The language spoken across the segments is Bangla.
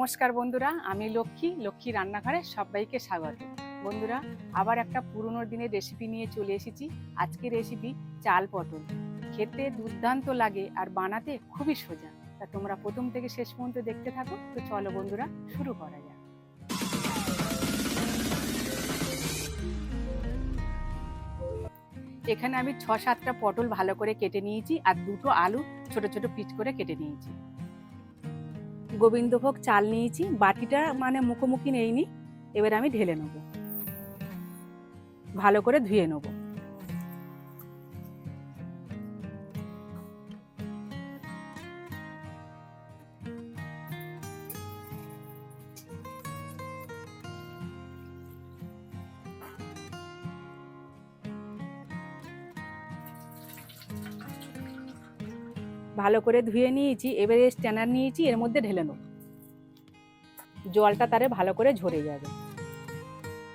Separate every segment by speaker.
Speaker 1: নমস্কার বন্ধুরা, আমি লক্ষ্মী লক্ষ্মী রান্নাঘরে সবাইকে স্বাগত। বন্ধুরা, আবার একটা পুরনো দিনের রেসিপি নিয়ে চলে এসেছি। আজকের রেসিপি চাল পটল। খেতে দুর্দান্ত লাগে আর বানাতে খুবই সোজা। তা তোমরা প্রথম থেকে শেষ পর্যন্ত দেখতে থাকো। তো চলো বন্ধুরা, শুরু করা যাক। এখানে আমি ছ সাতটা পটল ভালো করে কেটে নিয়েছি আর দুটো আলু ছোট ছোট পিচ করে কেটে নিয়েছি। গোবিন্দভোগ চাল নিয়েছি, বাটিটা মানে মুখোমুখি নেইনি, এবার আমি ঢেলে নেব। ভালো করে ধুয়ে নেব। ভালো করে ধুয়ে নিয়েছি, এবারে স্ট্যানার নিয়েছি, এর মধ্যে ঢেলে নেব। জলটা তারে ভালো করে ঝরে যাবে।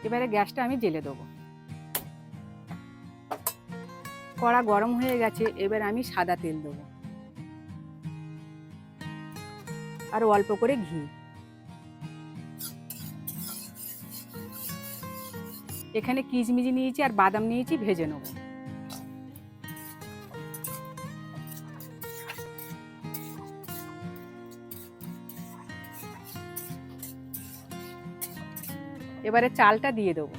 Speaker 1: এবারে গ্যাসটা আমি জেলে দেবো। কড়া গরম হয়ে গেছে, এবার আমি সাদা তেল দেবো। আর অল্প করে ঘি। এখানে কিচমিচি নিয়েছি আর বাদাম নিয়েছি, ভেজে নেব। এবারে চালটা দিয়ে দেবো।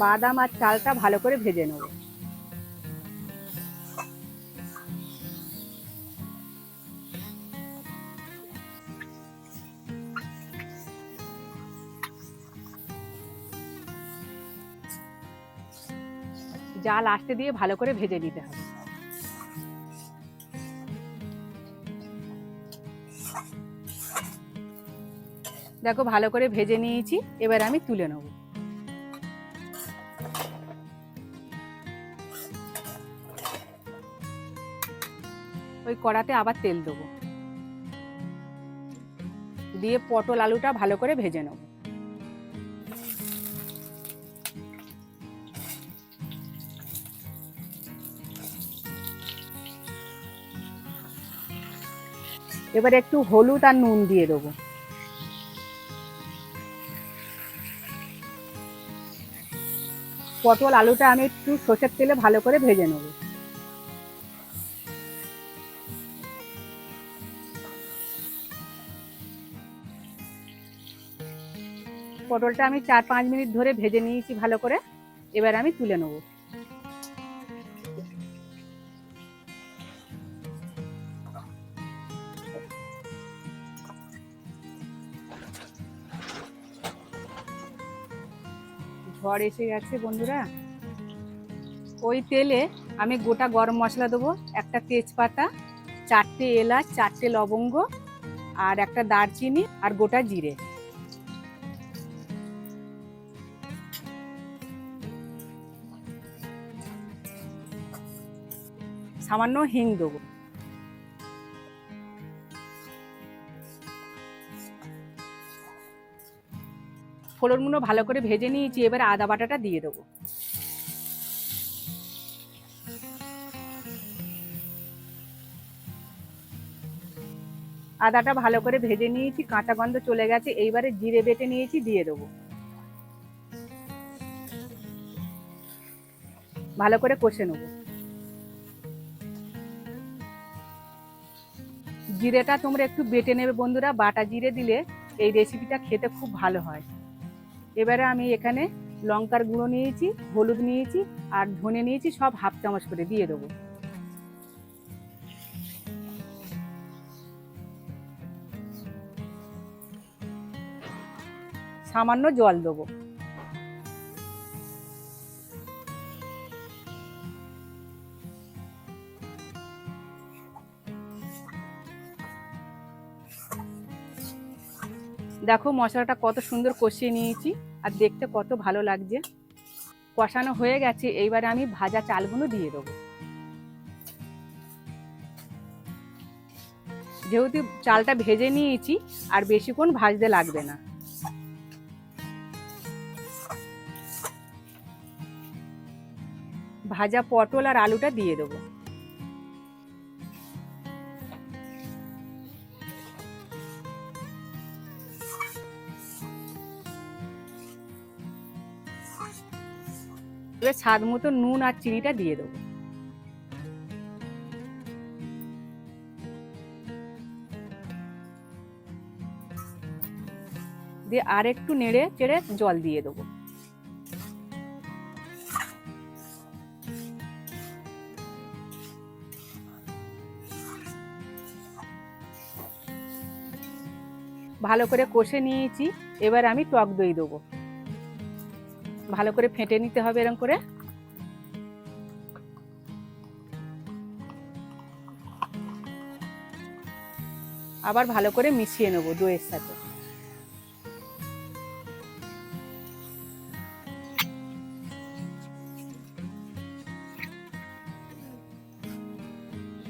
Speaker 1: বাদাম আর চালটা ভালো করে ভেজে নেব। জাল আসতে দিয়ে ভালো করে ভেজে নিতে হবে। দেখো, ভালো করে ভেজে নিয়েছি। এবার আমি তুলে নেব। ওই কড়াতে আবার তেল দেবো। দিয়ে পটল আলুটা ভালো করে ভেজে নেব। এবার একটু হলুদ আর নুন দিয়ে দেবো। পটল আলুটা আমি একটু সর্ষের তেলে ভালো করে ভেজে নেব। পটলটা আমি চার পাঁচ মিনিট ধরে ভেজে নিয়েছি ভালো করে। এবার আমি তুলে নেব। ঝড় এসে গেছে, বন্ধুরা। ওই তেলে আমি গোটা গরম মশলা দেবো, একটা তেজপাতা, চারটে এলাচ, চারটে লবঙ্গ, আর একটা দারচিনি, আর গোটা জিরে। সামান্য হিং দেবো। ফোড়নগুলো ভালো করে ভেজে নিয়েছি, এবার আদা বাটাটা দিয়ে দেবো। আদাটা ভালো করে ভেজে নিয়েছি, কাঁচা গন্ধ চলে গেছে, এইবারে জিরে বেটে নিয়েছি, দিয়ে দেবো। ভালো করে কষে নেব। জিরেটা তোমরা একটু বেটে নেবে বন্ধুরা, বাটা জিরে দিলে এই রেসিপিটা খেতে খুব ভালো হয়। এবারে আমি এখানে লঙ্কার গুঁড়ো নিয়েছি, হলুদ নিয়েছি আর ধনে নিয়েছি, সব হাফ চামচ করে দিয়ে দেবো। সামান্য জল দেবো। দেখো মশলাটা কত সুন্দর কষিয়ে নিয়েছি আর দেখতে কত ভালো লাগছে। কষানো হয়ে গেছে, এইবারে আমি ভাজা চালগুলো দিয়ে দেবো। যেহেতু চালটা ভেজে নিয়েছি, আর বেশিক্ষণ ভাজতে লাগবে না। ভাজা পটল আর আলুটা দিয়ে দেবো। এবার স্বাদ মতো নুন আর চিনিটা দিয়ে দেবো। দিয়ে আর একটু নেড়ে চেড়ে জল দিয়ে দেবো। ভালো করে কষে নিয়েছি, এবার আমি টক দই দেবো। ভালো করে ফেটে নিতে হবে এরকম করে। আবার ভালো করে মিশিয়ে নেব দইয়ের সাথে।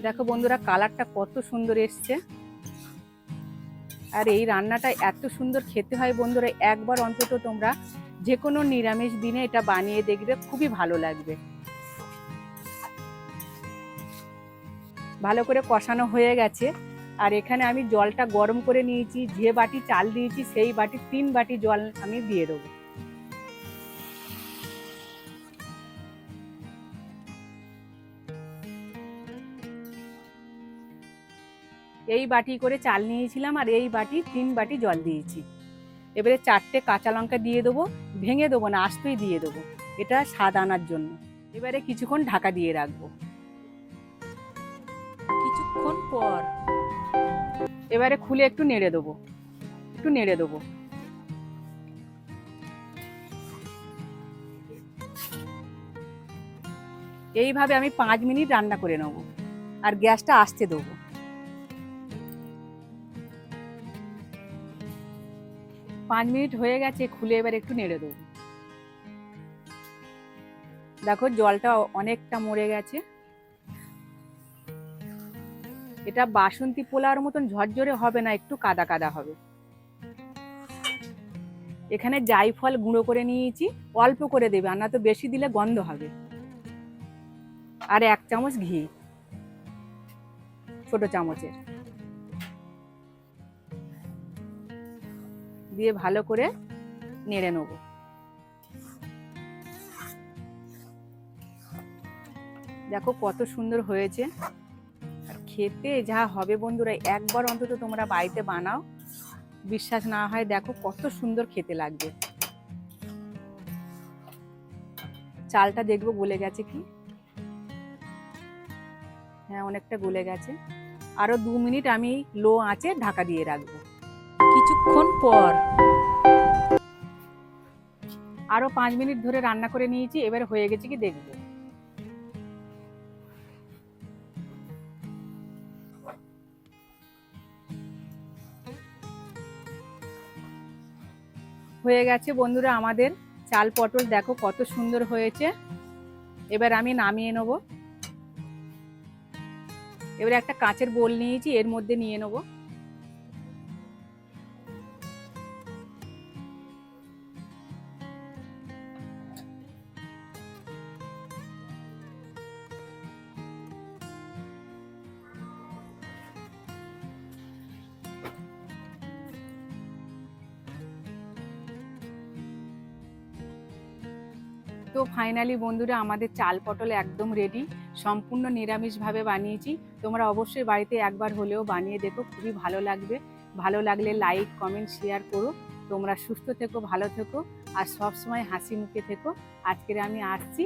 Speaker 1: দেখো বন্ধুরা, কালারটা কত সুন্দর এসছে। আর এই রান্নাটা এত সুন্দর খেতে হয় বন্ধুরা, একবার অন্তত তোমরা যে কোনো নিরামিষ দিনে এটা বানিয়ে দেখবে, খুবই ভালো লাগবে। ভালো করে কষানো হয়ে গেছে। আর এখানে আমি জলটা গরম করে নিয়েছি, যে বাটি চাল দিয়েছি সেই বাটি, তিন বাটি জল আমি দিয়ে দেবো। এই বাটি করে চাল নিয়েছিলাম আর এই বাটি, তিন বাটি জল দিয়েছি। এবারে চারটে কাঁচা লঙ্কা দিয়ে দেবো। ভেঙে দেবো না, আস্তই দিয়ে দেবো। এটা স্বাদ আনার জন্য। এবারে কিছুক্ষণ ঢাকা দিয়ে রাখব। কিছুক্ষণ পর। এবারে খুলে একটু নেড়ে দেবো। একটু নেড়ে দেবো। এইভাবে আমি পাঁচ মিনিট রান্না করে নেব। আর গ্যাসটা আসতে দেবো। পাঁচ মিনিট হয়ে গেছে, খুলে এবার একটু নেড়ে দেবো। দেখো, জলটা অনেকটা মরে গেছে। এটা বাসন্তী পোলার মতন ঝরঝরে হবে না, একটু কাদা কাদা হবে। এখানে জাইফল গুঁড়ো করে নিয়েছি, অল্প করে দেবে, আর না তো বেশি দিলে গন্ধ হবে। আর এক চামচ ঘি, ছোট চামচের। দিয়ে ভালো করে নেড়ে নেব। দেখো কত সুন্দর হয়েছে। আর খেতে যা হবে বন্ধুরা, একবার অন্তত তোমরা বাড়িতে বানাও। বিশ্বাস না হয় দেখো কত সুন্দর খেতে লাগবে। চালটা দেখব গলে গেছে কি? হ্যাঁ অনেকটা গলে গেছে। আরও দু মিনিট আমি লো আঁচে ঢাকা দিয়ে রাখব। কিছুক্ষণ পর। আরও পাঁচ মিনিট ধরে রান্না করে নিয়েছি, এবার হয়ে গেছে কি দেখব। হয়ে গেছে বন্ধুরা আমাদের চাল পটল, দেখো কত সুন্দর হয়েছে। এবার আমি নামিয়ে নেব। এবার একটা কাঁচের বোল নিয়েছি, এর মধ্যে নিয়ে নেব। তো ফাইনালি বন্ধুরা আমাদের চাল পটল একদম রেডি সম্পূর্ণ নিরামিষভাবে বানিয়েছি। তোমরা অবশ্যই বাড়িতে একবার হলেও বানিয়ে দেখো, খুবই ভালো লাগবে। ভালো লাগলে লাইক কমেন্ট শেয়ার করো। তোমরা সুস্থ থেকো, ভালো থেকো, আর সবসময় হাসি মুখে থেকো। আজকের আমি আসছি,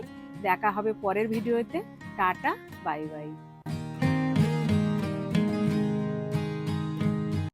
Speaker 1: দেখা হবে পরের ভিডিওতে টাটা বাই বাই